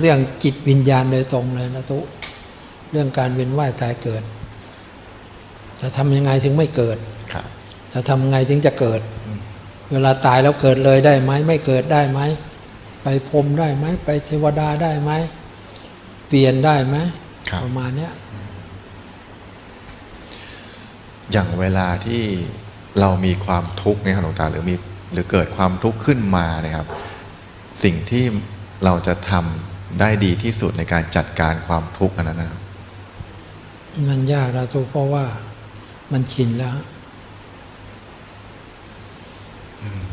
เรื่องจิตวิญญาณโดยตรงเลยนะทุเรื่องการเวียนว่ายตายเกิด จะทำยังไงถึงไม่เกิดครับจะทำไงถึงจะเกิด เวลาตายแล้วเกิดเลยได้ไหมไม่เกิดได้ไหมไปพรหมได้ไหมไปเทวดาได้ไหมเปลี่ยนได้ไหมครับประมาณเนี้ยอย่างเวลาที่เรามีความทุกข์เนี่ยครับหลวงตาหรือมีหรือเกิดความทุกข์ขึ้นมาเนี่ยครับ สิ่งที่เราจะทำ ได้ดีที่สุดในการจัดการความทุกข์อันนั้นนะครับมันยากนะทุกเพราะว่ามันชินแล้ว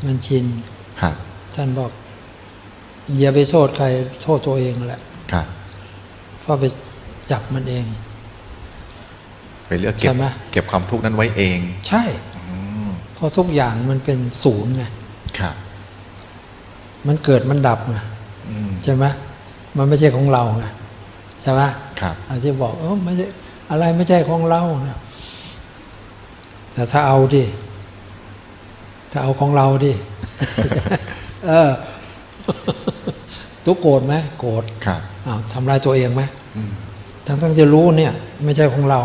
มันชินครับท่านบอกอย่าไปโทษใครโทษตัวเองแหละครับเพราะไปจับมันเอง ไปเลือกเก็บใช่ไหมเก็บความทุกข์นั้นไว้เอง ใช่อืมเพราะทุกอย่างมันเป็นศูนย์ไงครับ มันเกิดมันดับไงอืมใช่ไหม มันไม่ใช่ของเราไงใช่ไหมครับอาจจะบอกเออไม่ใช่อะไรไม่ใช่ของเรานะแต่ถ้าเอาดิถ้าเอาของเราดิเออทุกโกรธไหมโกรธครับอ้าวทำลายตัวเองไหมอืมทั้งทั้งจะรู้เนี่ย ไม่ใช่ของเรา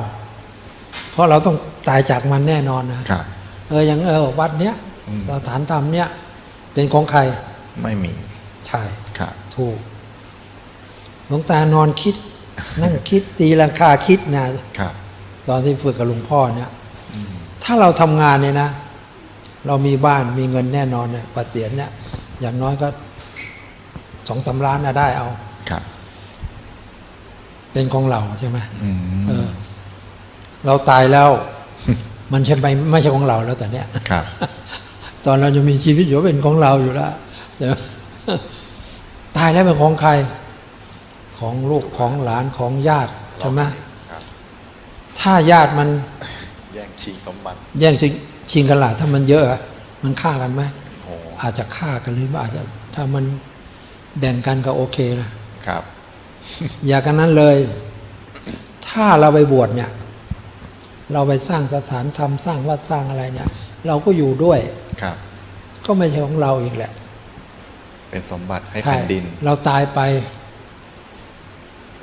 เพราะเราต้องตายจากมันแน่นอนนะครับเอออย่างเออวัดเนี้ยอืมสถานธรรมเนี้ยเป็นของใครไม่มี ใช่ครับถูก หลวงตานอนคิด นั่งคิดตีลังคาคิดนะครับ ตอนที่ฝึกกับหลวงพ่อเนี่ยอืมถ้าเราทำงานเนี่ยนะ เรามีบ้านมีเงินแน่นอนเนี่ยเกษียณเนี่ย อย่างน้อยก็สองสาล้านนะได้เอาครับ เป็นของเราใช่ไหมอืมเออ เราตายแล้ว มันใช่ไหมไม่ใช่ของเราแล้วแต่เนี้ยครับ ตอนเราจะมีชีวิตอยู่เป็นของเราอยู่แล้วใช่ไหมตายแล้วเป็นของใคร ของลูกของหลานของญาติใช่ไหมครับถ้าญาติมัน แย่งชิงสมบัติ แย่งชิงชิงกันล่ะถ้ามันเยอะอะมันฆ่ากันไหมโอ้อาจจะฆ่ากันหรือว่าอาจจะถ้ามันแบ่งกันก็โอเคนะครับ อย่ากันนั้นเลย ถ้าเราไปบวชเนี่ย เราไปสร้างสถานธรรมสร้างวัดสร้างอะไรเนี่ย เราก็อยู่ด้วยครับ ก็ไม่ใช่ของเราอีกแหละ เป็นสมบัติให้ใช่แผ่นดิน เราตายไป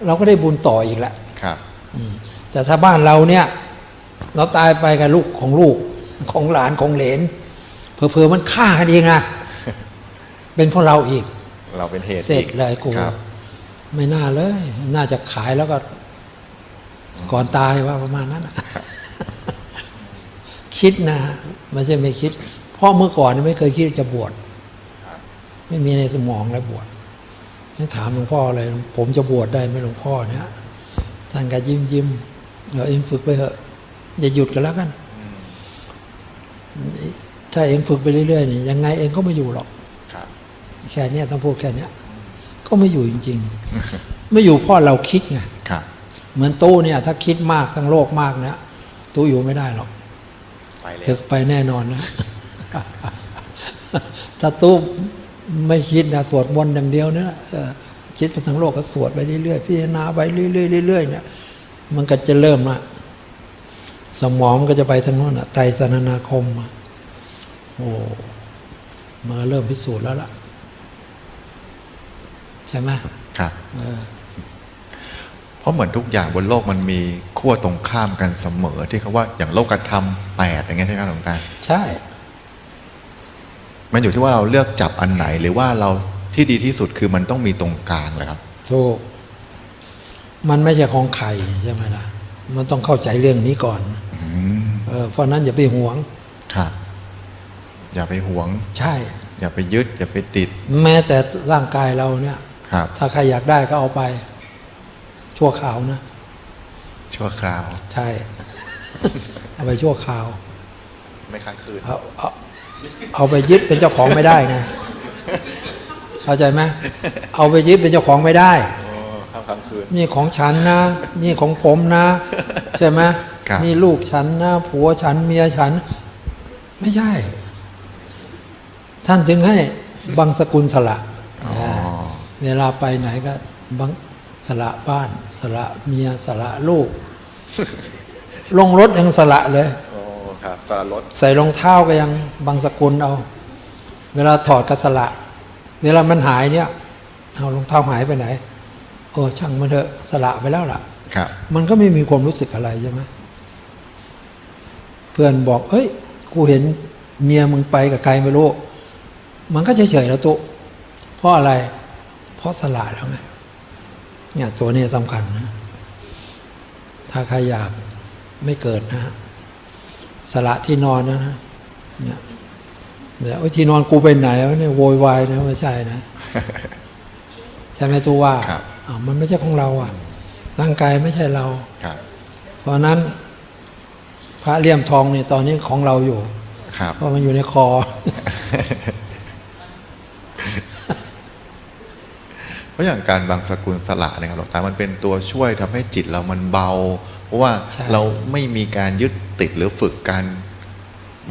เราก็ได้บุญต่ออีกแหละครับอืมแต่ถ้าบ้านเราเนี่ย เราตายไปกับลูกของลูกของหลานของเหลนเผลอๆมันฆ่ากันเองนะเป็นเพราะเราอีก เราเป็นเหตุเสร็จอีกเลยกูครับไม่น่าเลย น่าจะขายแล้วก็ ก่อนตายว่าประมาณนั้นน่ะคิดนะไม่ใช่ไม่คิด เพราะเมื่อก่อนไม่เคยคิดจะบวชไม่มีในสมองเลยบวช ต้องถามหลวงพ่อเลย ผมจะบวชได้ไหมหลวงพ่อเนี่ยท่านก็ยิ้มยิ้มเดี๋ยวเองฝึกไปเถอะอย่าหยุดกันแล้วกันถ้าเองฝึกไปเรื่อยๆนี่ยังไงเองก็ไม่อยู่หรอกครับแค่เนี้ยต้องพูดแค่เนี้ยก็ไม่อยู่จริง ๆ ไม่อยู่เพราะเราคิดไงครับเหมือนตู้เนี่ย ถ้าคิดมากทั้งโลกมากเนี่ยตู้อยู่ไม่ได้หรอกไปแล้ถึวกไปแน่นอนนะถ้าตู้ ไม่คิดนะสวดมนต์อย่างเดียวเนี่ยเออคิดไปทั้งโลกก็สวดไปเรื่อยๆพิจารณาไปเรื่อยๆเรื่อยๆเนี่ยมันก็จะเริ่มละสมองมันก็จะไปทางโน้นอะไตรสนนาคมอะโอ้มันก็เริ่มพิสูจน์แล้วล่ะ ใช่ไหมครับเออเพราะเหมือนทุกอย่างบนโลกมันมีขั้วตรงข้ามกันเสมอที่เขาว่าอย่างโลกธรรมแปดอย่างเงี้ยใช่ไหมครับหลวงตาใช่ มันอยู่ที่ว่าเราเลือกจับอันไหน หรือว่าเราที่ดีที่สุดคือมันต้องมีตรงกลางเลยครับถูกมันไม่ใช่ของใครใช่ไหมล่ะมันต้องเข้าใจเรื่องนี้ก่อนอืมเออเพราะนั้นอย่าไปหวงครับอย่าไปหวง ใช่ อย่าไปยึด อย่าไปติด แม้แต่ร่างกายเราเนี่ย ครับ ถ้าใครอยากได้ก็เอาไป ชั่วคราวนะ ชั่วคราว ใช่ เอาไปชั่วคราว ไม่ค้างคืนเอาเอา เอาไปยึดเป็นเจ้าของไม่ได้ไงเข้าใจไหมเอาไปยึดเป็นเจ้าของไม่ได้โอ้ข้ามค้างคืนนี่ของฉันนะ นี่ของผมนะ ใช่ไหมครับนี่ลูกฉันนะผัวฉันเมียฉัน ไม่ใช่ ท่านถึงให้บังสกุลสละอ๋อเวลาไปไหนก็บังสละบ้าน สละเมียสละลูก ลงรถยังสละเลยโอ้ ครับสารลดใส่รองเท้าก็ยังบังสกุลเอา เวลาถอดก็สละเวลามันหายเนี่ยเอารองเท้าหายไปไหนโอ้ช่างมันเถอะสละไปแล้วล่ะ ครับ มันก็ไม่มีความรู้สึกอะไรใช่ไหมเพื่อนบอก เอ้ยกูเห็นเมียมึงไปกับใครไม่รู้ มันก็เฉยๆแล้วตุเพราะอะไร เพราะสละแล้วไงเนี่ยตัวนี้สำคัญนะ ถ้าใครอยากไม่เกิดนะฮะ สละที่นอนนะนะเนี่ยเนี่ยโอ้ยที่นอนกูไปไหนวะเนี่ยโวยวายนะไม่ใช่นะใช่ไหมตัวว่าครับอ้าวมันไม่ใช่ของเราอะ ร่างกายไม่ใช่เราครับเพราะฉะนั้น พระเลี่ยมทองเนี่ยตอนนี้ของเราอยู่ครับเพราะมันอยู่ในคอ เพราะอย่างการบางสกุลสละเนะครับหลวงตามันเป็นตัวช่วยทำให้จิตเรามันเบาเพ ราะว่าใช่เราไม่มีการยึดติดหรือฝึกการ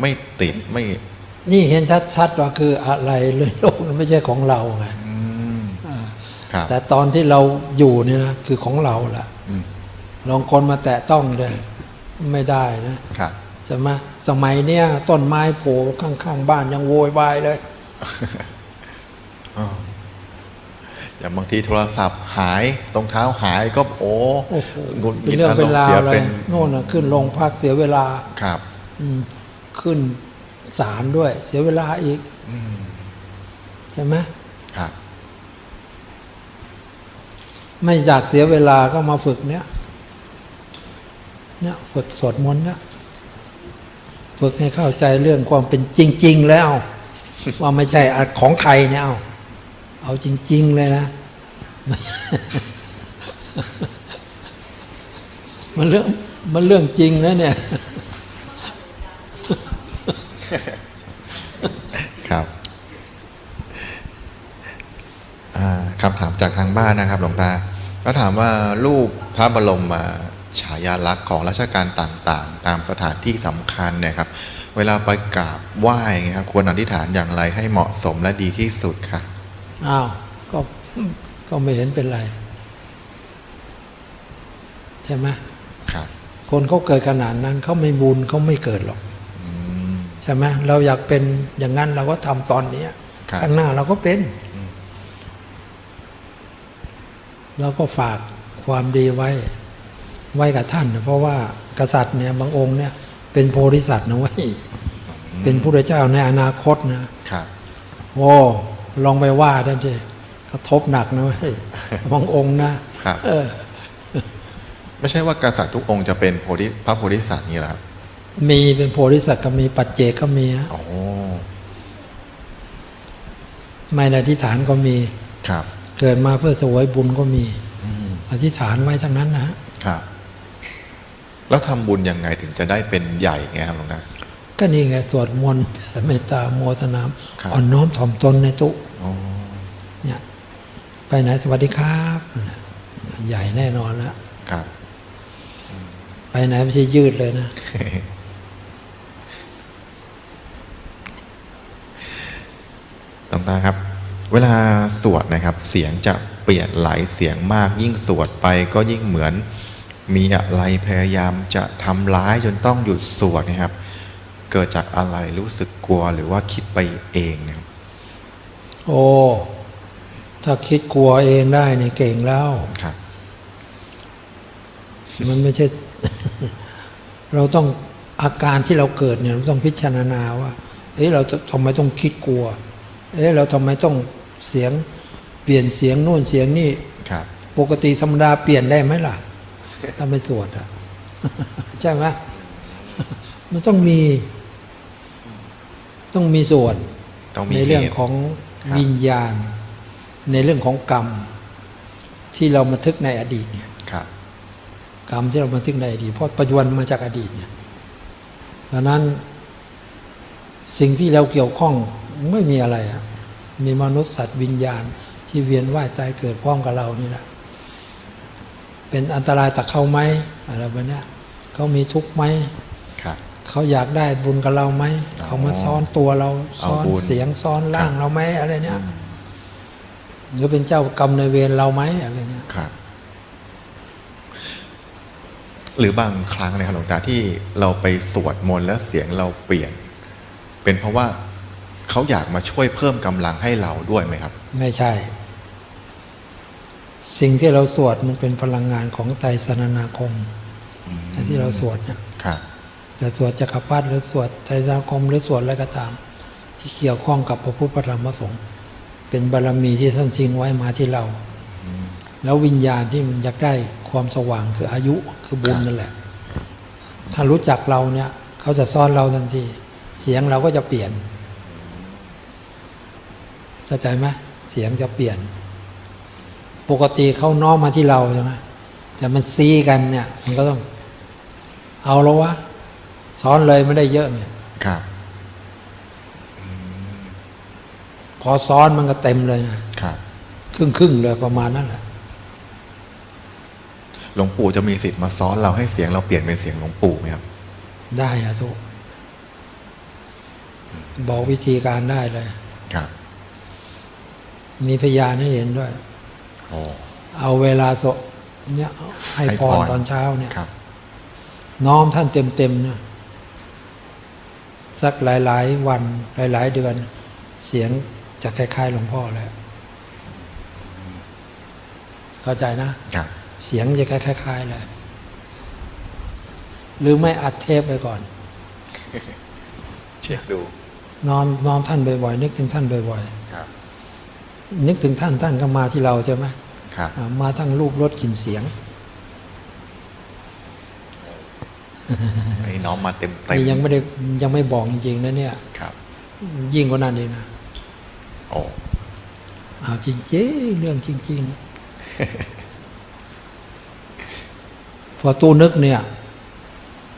ไม่ติดไม่ นี่เห็นชัดๆว่าคืออะไรเลยโลกมันไม่ใช่ของเราไงอืมครับแต่ตอนที่เราอยู่เนี่ยนะคือของเราแหละอืมลองคนมาแตะต้องเลยไม่ได้นะครับใช่ไหมสมัยเนี้ยต้นไม้โผล่ข้างๆ บ้านยังโวยวายเลย อย่างบางทีโทรศัพท์หายรองเท้าหายก็โอ้โอ้โหหงุดหเป็นงิดเรื่องอารเป็นมณ์ราเสีวยเลเป็ยนโน่นนะขึ้นโรงพักเสียเวลาครับอืมขึ้นศาลด้วย เสียเวลาอีกอืมใช่ไหมครับ ไม่อยากเสียเวลาก็มาฝึกเนี้ยเนี่ยฝึกสวดมนต์เนี่ยฝึกให้เข้าใจเรื่องความเป็นจริง ๆ แล้ว ว่าไม่ใช่ของใครเนี่ยเอา เอาจริง ๆ เลยนะ มันเรื่องมันเรื่องจริงนะเนี่ย ครับคำถามจากทางบ้านนะครับ หลวงตาก็ถามว่ารูปพระบรมอ่าฉายาลักษณ์ของราชการต่างๆ ตามสถานที่สำคัญเนี่ยครับ เวลาไปกราบไหว้อย่างครับควรอธิษฐานอย่างไรให้เหมาะสมและดีที่สุดค่ะ อ้าวก็ก็ไม่เห็นเป็นไร ใช่ไหมครับ คนเขาเกิดขนาดนั้นเขาไม่บุญเขาไม่เกิดหรอกอืมใช่ไหมเราอยากเป็นอย่างนั้นเราก็ทำตอนนี้ครับข้างหน้าเราก็เป็นเราก็ฝากความดีไว้ ไว้กับท่าน เพราะว่ากษัตริย์เนี่ยบางองค์เนี่ย เป็นโพธิสัตว์นะเว้ยเป็นพระเจ้าในอนาคตนะครับโอ้ ลองไปว่าท่านสิกระทบหนักนะเว้ยบางองค์นะครับเออ ไม่ใช่ว่ากษัตริย์ทุกองค์จะเป็นโพธิพระโพธิสัตว์นี่แหละครับมีเป็นโพธิสัตว์ก็มีปัจเจกก็มีฮะโอ้ไม่ในอธิษฐานก็มีครับ เกิดมาเพื่อเสวยบุญก็มีอืมอธิษฐานไว้ทั้งนั้นนะฮะครับ แล้วทำบุญยังไงถึงจะได้เป็นใหญ่ไงครับหลวงตา ก็นี่ไงสวดมนต์เมตตาโมทนาครับอ่อนน้อมถ่อมตนในตุโอ้เนี่ยไปไหนสวัสดีครับนะใหญ่แน่นอนแล้วครับ ไปไหนไม่ใช่ยืดเลยนะหลวงตาครับ เวลาสวดนะครับ เสียงจะเปลี่ยนหลายเสียงมาก ยิ่งสวดไปก็ยิ่งเหมือน มีอะไรพยายามจะทำร้ายจนต้องหยุดสวดนะครับ เกิดจากอะไรรู้สึกกลัวหรือว่าคิดไปเองนะครับโอ้ ถ้าคิดกลัวเองได้นี่เก่งแล้วครับ มันไม่ใช่ เราต้องอาการที่เราเกิดเนี่ยเราต้องพิจารณาว่า เอ๊ะเราจะทำไมต้องคิดกลัว เอ๊ะเราทำไมต้องเสียง เปลี่ยนเสียงโน่นเสียงนี่ครับ ปกติธรรมดาเปลี่ยนได้ไหมล่ะ ถ้าไม่สวดอะ ใช่ไหมมันต้องมี ต้องมีส่วนต้องมีในเรื่องหตุของครับวิญญาณ ในเรื่องของกรรม ที่เรามาทึกในอดีตเนี่ยครับ กรรมที่เราบันทึกในอดีตเพราะปัจจุบันมาจากอดีตเนี่ยดังนั้นสิ่งที่เราเกี่ยวข้องไม่มีอะไรอะมีมนุษย์สัตว์วิญญาณ ที่เวียนว่ายตายเกิดพร้อมกับเรานี่แหละเป็นอันตรายต่อเขาไหมอะไรแบบเนี้ยเขามีทุกข์ไหมครับ เขาอยากได้บุญกับเราไหมอ๋อเขามาซ้อนตัวเราเอาซ้อนบุญเสียงซ้อนร่างครับเราไหมอะไรเนี้ยหรือเป็นเจ้ากรรมในายเวรเราไหมอะไรเนี้ยครับหรือบางครั้งนะครับหลวงตาที่เราไปสวดมนต์แล้วเสียงเราเปลี่ยน เป็นเพราะว่าเขาอยากมาช่วยเพิ่มกำลังให้เราด้วยไหมครับ ไม่ใช่เสิ่งที่เราสวดมันเป็นพลังงานของไตรสรณนาคมที่เราสวดเนี่ยครับ จะสวดจักรพรรดิหรือสวดไตรสราคมหรือสวดอะไรก็ตาม ที่เกี่ยวข้องกับพระพุทธธรรมพระสงฆ์เป็นบารมีที่ท่านทิ้งไว้มาที่เรา แล้ววิญญาณที่มันอยากได้ความสว่างคืออายุคือบุญนั่นแหละ ถ้ารู้จักเราเนี่ย เขาจะซ่อนเราทันทีเสียงเราก็จะเปลี่ยนเข้าใจไหมเสียงจะเปลี่ยน ปกติเขาน้อมมาที่เราใช่ไหมแต่มันซีกันเนี่ย มันก็ต้อง เอาแล้ววะ ซ้อนเลยไม่ได้เยอะเนี่ยครับ พอซ้อนมันก็เต็มเลยนะครับ ครึ่งครึ่งๆเลยประมาณนั้นแหละหลวงปู่จะมีสิทธิ์มาซ้อนเราให้เสียงเราเปลี่ยนเป็นเสียงหลวงปู่ไหมครับ ได้นะทุกบอกวิธีการได้เลย ครับ มีพยานให้เห็นด้วยโอ้เอาเวลาโสเนี่ยให้ให้พพรรตอนเช้าเนี่ยครับน้อมท่านเต็มๆเนี่ย สักหลาย ๆ วันหลาย ๆ เดือน เสียงจะคล้ายๆหลวงพ่อแล้วเข้าใจนะครับเสียงจะคล้ายๆเลยหรือไม่อัดเทปไปก่อน เช็คดูน้อมน้อมท่านบ่อยๆนึกถึงท่านบ่อยครับๆนึกถึงท่านท่านก็มาที่เราใช่ไหมครับอ่ามาทั้งรูปรสกลิ่นเสียง ไอ้น้องมาเต็มเต็มนี่ยังไม่ได้ยังไม่บอกจริงๆนะเนี่ยครับ ยิ่งกว่านั้นเองนะโอ้เอาจริงๆเรื่องจริง ๆ พอตู้นึกเนี่ย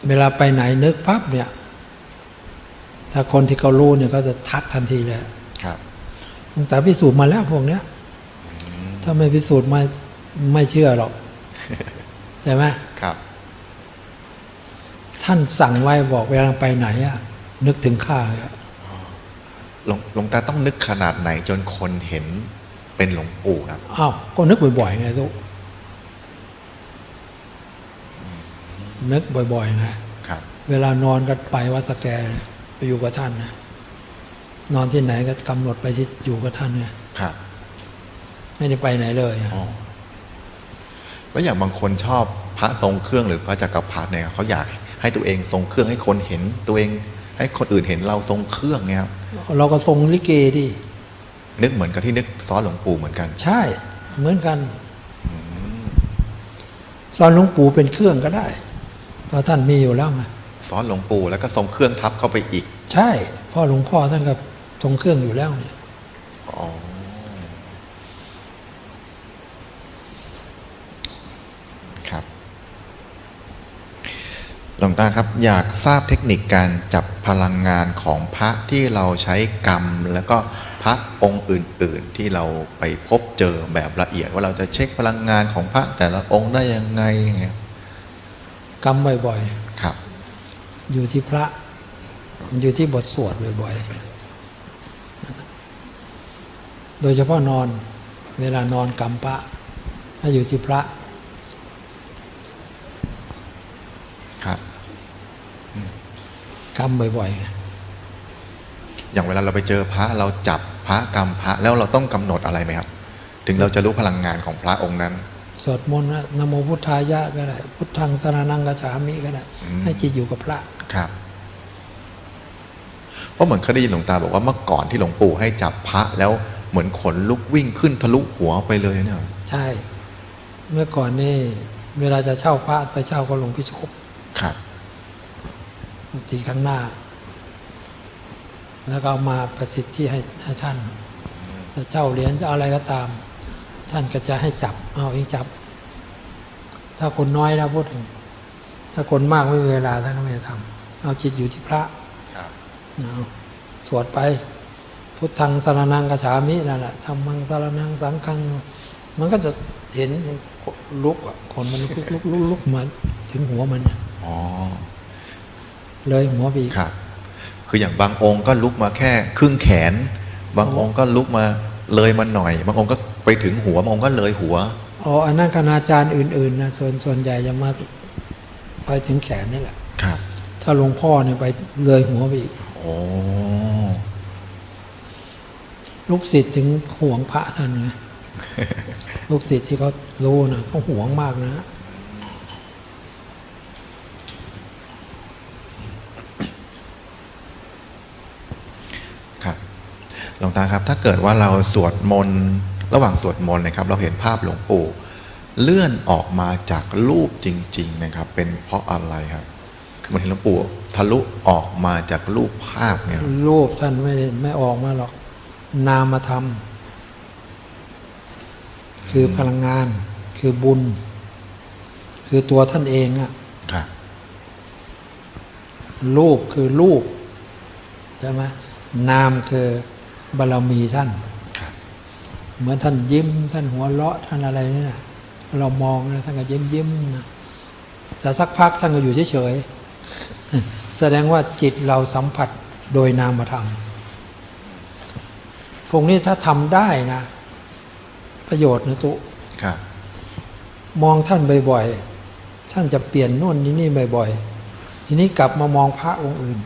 เวลาไปไหนนึกปั๊บเนี่ย ถ้าคนที่เขารู้เนี่ยก็จะทักทันทีเลยครับแต่พิสูจน์มาแล้วพวกเนี้ยถ้าไม่พิสูจน์ไม่ไม่เชื่อหรอกใช่ไหมครับ ท่านสั่งไว้บอกเวลาไปไหนอะนึกถึงข้าอะหลวงหลวงตาต้องนึกขนาดไหนจนคนเห็นเป็นหลวงปู่ครับอ้าวก็นึกบ่อยๆไงทุกนึกบ่อยๆไงครับ เวลานอนก็ไปวัดสแกไปอยู่กับท่านนะนอนที่ไหนก็กำหนดไปที่อยู่กับท่านไงครับ ไม่ได้ไปไหนเลยอะอ๋อแล้วอย่างบางคนชอบพระทรงเครื่องหรือพระจักรพรรดิเนี่ยเขาอยาก ให้ตัวเองทรงเครื่องให้คนเห็นตัวเอง ให้คนอื่นเห็นเราทรงเครื่องเนี่ยครับเราก็ทรงลิเกดินึกเหมือนกับที่นึกซ้อนหลวงปู่เหมือนกัน ใช่ เหมือนกันสอนหลวงปู่เป็นเครื่องก็ได้เพราะท่านมีอยู่แล้วไงซ้อนหลวงปู่แล้วก็ทรงเครื่องทับเข้าไปอีก ใช่พ่อหลวงพ่อท่านก็ทรงเครื่องอยู่แล้วเนี่ยอ๋อ ครับ ห ลวงตาครับอยากทราบเทคนิคการจับพลังงานของพระที่เราใช้กรรม แล้วก็พระองค์อื่น ๆ ที่เราไปพบเจอแบบละเอียดว่าเราจะเช็คพลังงานของพระแต่ละองค์ได้ยังไงอย่างเงี้ยกำบ่อยครับๆอยู่ที่พระ อยู่ที่บทสวดบ่อยๆโดยเฉพาะนอน เวลานอนกำพระถ้าอยู่ที่พระ ครับ กำบ่อยๆไงอย่างเวลาเราไปเจอพระเราจับพระกรรมพระแล้วเราต้องกำหนดอะไรไหมครับ ถึงเราจะรู้พลังงานของพระองค์นั้น สวดมนต์นะนะโมพุทธายะก็ได้พุทธังสรนังกัจฉามิก็ได้อืมให้จิตอยู่กับพระครับเพราะเหมือนเคยได้ยินหลวงตาบอกว่าเมื่อก่อนที่หลวงปู่ให้จับพระแล้วเหมือนขนลุกวิ่งขึ้นทะลุหัวไปเลยเนี่ยใช่ เมื่อก่อนนี่ เวลาจะเช่าพระไปเช่าก็หลวงพี่ชบครับ ทีข้างหน้า แล้วก็เอามาประสิทธิ์ที่ให้ให้ท่านจะเช่าเหรียญจะเอาอะไรก็ตาม ท่านก็จะให้จับ เอาเองจับ ถ้าคนน้อยนะพูดถึง ถ้าคนมากไม่มีเวลาท่านก็ไม่ทำเอาจิตอยู่ที่พระครับเอาสวดไป พุทธังสารนังกัจฉามินั่นแหละธรรมังสารนังสังฆังมันก็จะเห็นลุกอะคนมันลุกลุกลุกลุกมาถึงหัวมันน่ะอ๋อ เลยหัวไปอีกครับ คืออย่างบางองค์ก็ลุกมาแค่ครึ่งแขน บางองค์ก็ลุกมาเลยมาหน่อย บางองค์ก็ไปถึงหัว บางองค์ก็เลยหัว อ๋ออันนั้นคณาจารย์อื่นๆนะส่วนส่วนใหญ่จะมาไปถึงแขนนี่แหละ ครับ ถ้าหลวงพ่อเนี่ยไปเลยหัวไปอีกโอ้ลูกศิษย์ถึงห่วงพระท่านไงลูกศิษย์ที่เขารู้นะเขาหวงมากนะ ครับห ลวงตาครับ ถ้าเกิดว่าเราสวดมนต์ระหว่างสวดมนต์นะครับ เราเห็นภาพหลวงปู่เลื่อนออกมาจากรูปจริง ๆ นะครับ เป็นเพราะอะไรครับคือมันเห็นหลวงปู่ทะลุออกมาจากรูปภาพเนี่ยครับรูปท่านไม่ได้ไม่ออกมาหรอก นามธรรม คือพลังงาน คือบุญ คือตัวท่านเองอะครับรูปคือรูปใช่ไหมนามคือ บารมีท่านครับเหมือนท่านยิ้ม ท่านหัวเราะท่านอะไรนี่นะเรามองนะท่านก็ยิ้มยิ้มนะแต่สักพักท่านก็อยู่เฉยๆแสดงว่าจิตเราสัมผัสโดยนามธรรมพวกนี้ถ้าทำได้นะ ประโยชน์นะตุครับมองท่านบ่อยๆ ท่านจะเปลี่ยนโน่นนี่นี่บ่อยๆ ทีนี้กลับมามองพระองค์อื่น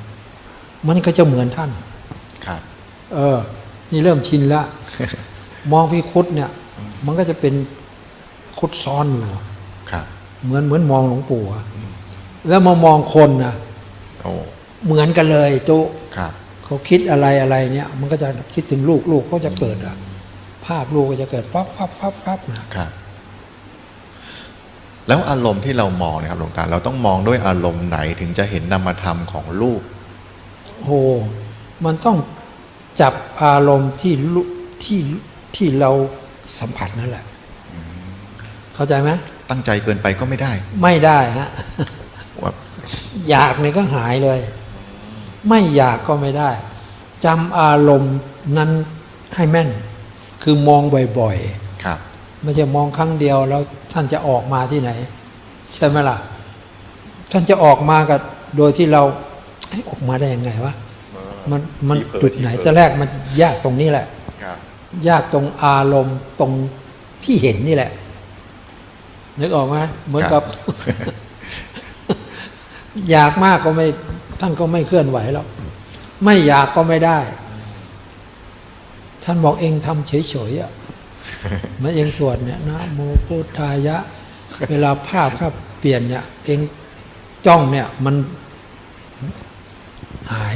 มันก็จะเหมือนท่าน ครับ เออ นี่เริ่มชินละ มองพิคุดเนี่ย มันก็จะเป็นคุดซ้อนอยู่ครับเหมือนเหมือนมองหลวงปู่อะแล้วมามองคนนะโอ้เหมือนกันเลยตุครับเขาคิดอะไรอะไรเนี่ย มันก็จะคิดถึงลูกลูกเขาจะเกิดอะภาพลูกก็จะเกิดปั๊บปั๊บปั๊บปั๊บนะครับแล้วอารมณ์ที่เรามองเนะครับหลวงตาเราต้องมองด้วยอารมณ์ไหนถึงจะเห็นนามธรรมของรูปโอ้มันต้อง จับอารมณ์ที่ลุที่ที่เราสัมผัสนั่นแหละ เข้าใจไหมตั้งใจเกินไปก็ไม่ได้ ไม่ได้ฮะว่าอยากเนี่ยก็หายเลย ไม่อยากก็ไม่ได้จำอารมณ์นั้นให้แม่น คือมองบ่อยครับๆไม่ใช่มองครั้งเดียวแล้วท่านจะออกมาที่ไหน ใช่ไหมล่ะ ท่านจะออกมากับโดยที่เราเอ๊ะออกมาได้ยังไงวะ มันมันที่เผลอจุดไหนที่เผลอจะแรกมันยากตรงนี้แหละครับยากตรงอารมณ์ตรงที่เห็นนี่แหละนึกออกไหมเหมือนกับ อยากมากก็ไม่ท่านก็ไม่เคลื่อนไหวหรอกไม่อยากก็ไม่ได้ ท่านบอกเองทำเฉยๆอะเหมื่อนเองสวดเนี่ยนะโมพุทธายะ เวลาภาพภาพเปลี่ยนเนี่ย เองจ้องเนี่ยมันหาย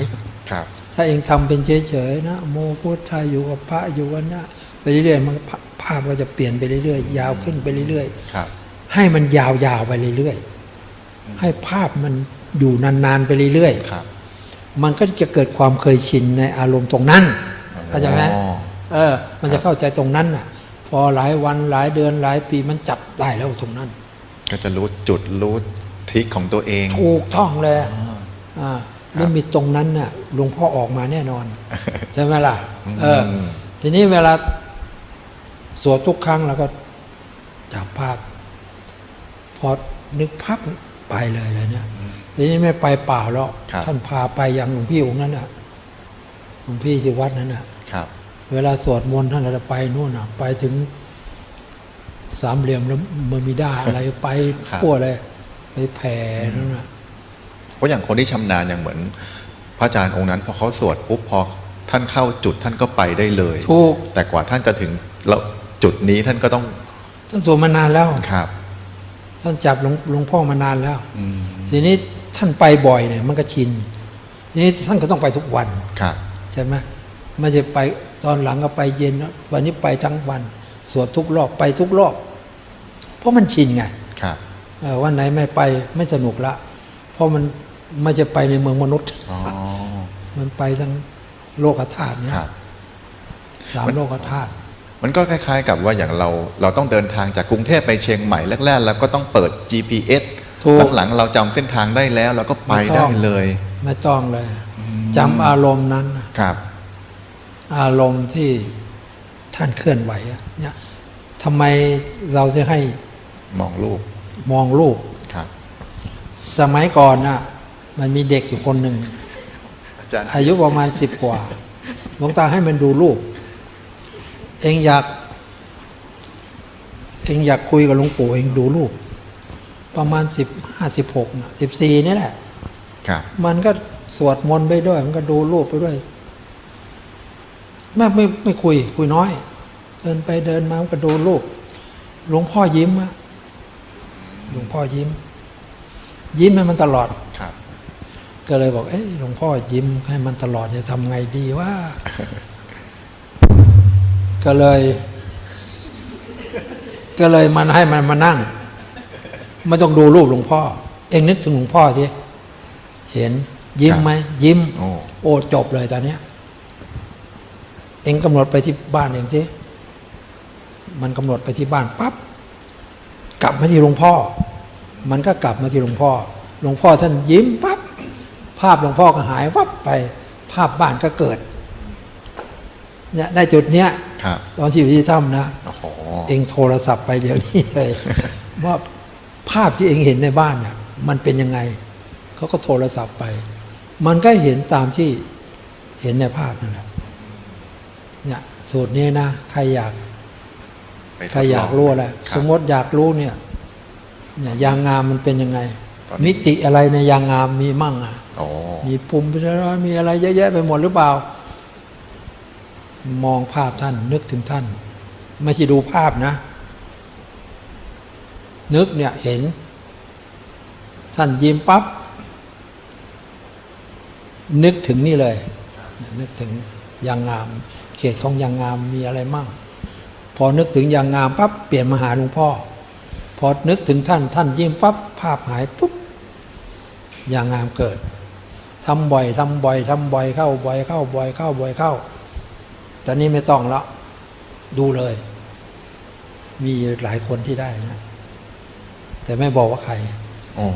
ครับ ถ้าเองทำเป็นเฉยๆนะโมพุทธาอยู่กับพระอยู่กันนะไปเรื่อยๆมันภาภาพก็จะเปลี่ยนไปเรื่อยๆยาวขึ้นไปเรื่อยครับๆให้มันยาวๆไปเรื่อยๆให้ภาพมันอยู่นานๆไปเรื่อยครับๆมันก็จะเกิดความเคยชินในอารมณ์ตรงนั้นเข้าใจไหมอ๋อเออ มันจะเข้าใจตรงนั้นน่ะ พอหลายวันหลายเดือนหลายปีมันจับได้แล้วตรงนั้น ก็จะรู้จุดรู้ทิศของตัวเองถูกท่องเลยอ่า ลิมิตตรงนั้นน่ะหลวงพ่อออกมาแน่นอน ใช่ไหมล่ะ เออมทีนี้เวลาสวดทุกครั้งเราก็จับภาพ พอนึกพับไปเลยเลยเนี่ยทีนี้ไม่ไปเปล่าแล้วครับท่านพาไปยังหลวงพี่องค์นั้นน่ะหลวงพี่ที่วัดนั้นน่ะครับเวลาสวดมนต์ท่านจะไปนู่นน่ะ ไปถึงสามเหลี่ยมแล้วมันมีด้าอะไรไปครับทั่วเลยไปแผ่นั่นน่ะเพ ราะอย่างคนที่ชำนาญอย่างเหมือน พระอาจารย์องค์นั้น พอเขาสวดปุ๊บพอท่านเข้าจุดท่านก็ไปได้เลยถูกแต่กว่าท่านจะถึงแล้วจุดนี้ท่านก็ต้องท่านสวดมานานแล้วครับ ท่านจับหลวงหลวงพ่อมานานแล้วอืมทีนี้ท่านไปบ่อยเนี่ยมันก็ชินทีนี้ท่านก็ต้องไปทุกวันครับใช่ไหมไม่ใช่ไปตอนหลังก็ไปเย็นนะวันนี้ไปทั้งวัน สวดทุกรอบไปทุกรอบ เพราะมันชินไงครับเออวันไหนไม่ไปไม่สนุกละ เพราะมัน ไม่จะไปในเมืองมนุษย์อ๋อมันไปทั้งโลกธาตุเนี่คยรับสามโลกธาตุมันก็คล้าย ๆ กับว่าอย่างเราเราต้องเดินทางจากกรุงเทพไปเชียงใหม่แรกๆแล้วก็ต้องเปิด GPS ถูกหลังๆเราจำเส้นทางได้แล้ว เราก็ไปไม่ต้ได้องเลย ไม่ต้องเลยจำอารมณ์นั้นน่ะครับ อารมณ์ที่ท่านเคลื่อนไหวอะเนี่ยทำไมเราจะให้มองรูปมองรูปครับ สมัยก่อนน่ะ มันมีเด็กอยู่คนหนึ่งอาจารย์อายุประมาณสิบกว่าหลวงตาให้มันดูรูป เองอยาก เองอยากคุยกับหลวงปู่เองดูรูป ประมาณสิบห้าสิบหกสิบสี่นี่แหละครับมันก็สวดมนต์ไปด้วย มันก็ดูรูปไปด้วยไม่ไม่ไม่คุย คุยน้อย เดินไปเดินมาก็ดูรูปหลวงพ่อยิ้มอะหลวงพ่อยิ้ม ยิ้มให้มันตลอดครับ ก็เลยบอก เอ้ยหลวงพ่อยิ้มให้มันตลอดจะทำไงดีว่า ก็เลย ก็เลยมันให้มันมานั่งไม่ต้องดูรูปหลวงพ่อ เองนึกถึงหลวงพ่อสิเห็นยิ้มไหมยิ้ม โอ้โอ้จบเลยตอนเนี้ยเองกำหนดไปที่บ้านเองสิมันกำหนดไปที่บ้านปั๊บกลับมาที่หลวงพ่อ มันก็กลับมาที่หลวงพ่อ หลวงพ่อท่านยิ้มปั๊บ ภาพหลวงพ่อก็หายวับไป ภาพบ้านก็เกิด เนี่ยได้จุดเนี้ยครับตอนที่อยู่ที่ถ้ำนะโอ้โหเองโทรศัพท์ไปเดี๋ยวนี้เลย ว่าภาพที่เองเห็นในบ้านเนี่ยมันเป็นยังไงเขาก็โทรศัพท์ไป มันก็เห็นตามที่เห็นในภาพนั่นแหละเนี่ยสูตรนี้นะใครอยากไปทดลงใครอยากรู้อะไรคสบมมติอยากรู้เนี่ยเนี่ยยางงามมันเป็นยังไงตอ นนี้มิติอะไรในยางงามมีมั่งอะโอ้มีปุ่มเป็นอะไรมีอะไรเยอะแยะไปหมดหรือเปล่า มองภาพท่านนึกถึงท่าน ไม่ใช่ดูภาพนะ นึกเนี่ยเห็น ท่านยิ้มปั๊บนึกถึงนี่เลย นึกถึงยางงาม เขตของยางงามมีอะไรมั่ง พอนึกถึงยางงามปั๊บเปลี่ยนมาหาหลวงพ่อ พอนึกถึงท่านท่านยิ้มปั๊บภาพหายปุ๊บ อย่างงามเกิดทำบ่อยทำบ่อยทำบ่อยเข้าบ่อยเข้าบ่อยเข้าบ่อยเข้าตอนนี้ไม่ต้องแล้วดูเลย มีหลายคนที่ได้นะ แต่ไม่บอกว่าใครอ๋อ